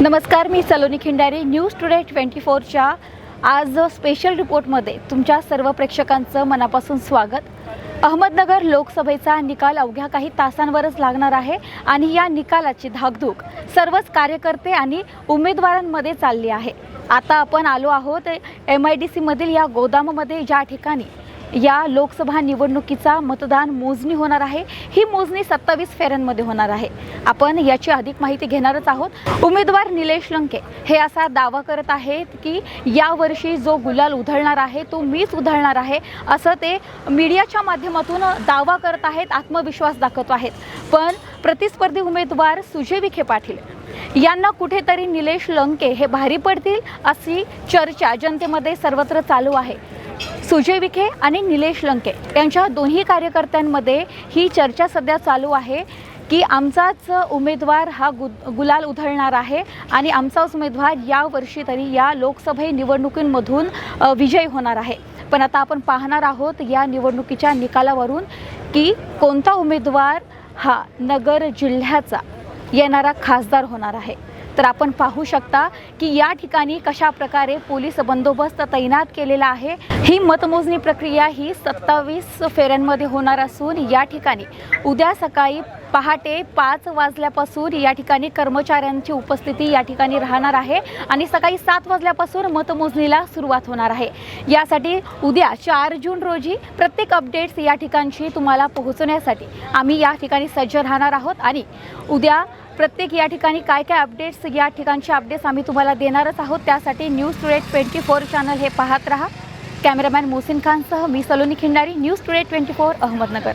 नमस्कार मी Saloni Khindare news today twenty फोरच्या आज special रिपोर्टमध्ये तुमच्या सर्व प्रेक्षकांचं मनापासून स्वागत. अहमदनगर लोकसभेचा निकाल अवघ्या काही तासांवरच लागणार आहे आणि या निकालाची धाकधूक सर्वच कार्यकर्ते आणि उमेदवारांमध्ये चालली आहे. आता आपण आलो आहोत एम आय डी सीमधील या गोदामामध्ये ज्या ठिकाणी या लोकसभा निवडणुकीचा मतदान मोजणी होणार आहे. ही मोजणी सत्तावीस फेऱ्यांमध्ये होणार आहे. आपण याची अधिक माहिती घेणारच आहोत. उमेदवार निलेश लंके हे असा दावा करत आहेत की यावर्षी जो गुलाल उधळणार आहे तो मीच उधळणार आहे असं ते मीडियाच्या माध्यमातून दावा करत आहेत आत्मविश्वास दाखवत आहेत. पण प्रतिस्पर्धी उमेदवार सुजय विखे पाटील यांना कुठेतरी निलेश लंके हे भारी पडतील अशी चर्चा जनतेमध्ये सर्वत्र चालू आहे. सुजय विखे आणि निलेश लंके यांच्या दोन्ही कार्यकर्त्यांमध्ये ही चर्चा सध्या चालू आहे की आमचाच उमेदवार हा गु गुलाल उधळणार आहे आणि आमचाच उमेदवार यावर्षी तरी या लोकसभा निवडणुकींमधून विजय विजयी होणार आहे. पण आता आपण पाहणार आहोत या निवडणुकीच्या निकालावरून की कोणता उमेदवार हा नगर जिल्ह्याचा येणारा खासदार होणार आहे. तर आपण पाहू शकता की या ठिकाणी कशा प्रकारे पोलीस बंदोबस्त तैनात केलेला आहे. ही मतमोजणी प्रक्रिया ही सत्तावीस फेऱ्यांमध्ये होणार असून या ठिकाणी उद्या सकाळी पहाटे पाच वाजल्यापासून या ठिकाणी कर्मचाऱ्यांची उपस्थिती या ठिकाणी राहणार आहे आणि सकाळी सात वाजल्यापासून मतमोजणीला सुरुवात होणार आहे. यासाठी उद्या चार जून रोजी प्रत्येक अपडेट्स या ठिकाणची तुम्हाला पोहोचवण्यासाठी आम्ही या ठिकाणी सज्ज राहणार आहोत आणि उद्या प्रत्येक या ठिकाणी काय काय अपडेट्स या ठिकाणचे अपडेट्स आम्ही तुम्हाला देणारच आहोत. त्यासाठी news today twenty four channel हे पाहत राहा. कॅमेरामॅन मोसिन खानसह मी Saloni Khindari news today twenty four Ahmednagar.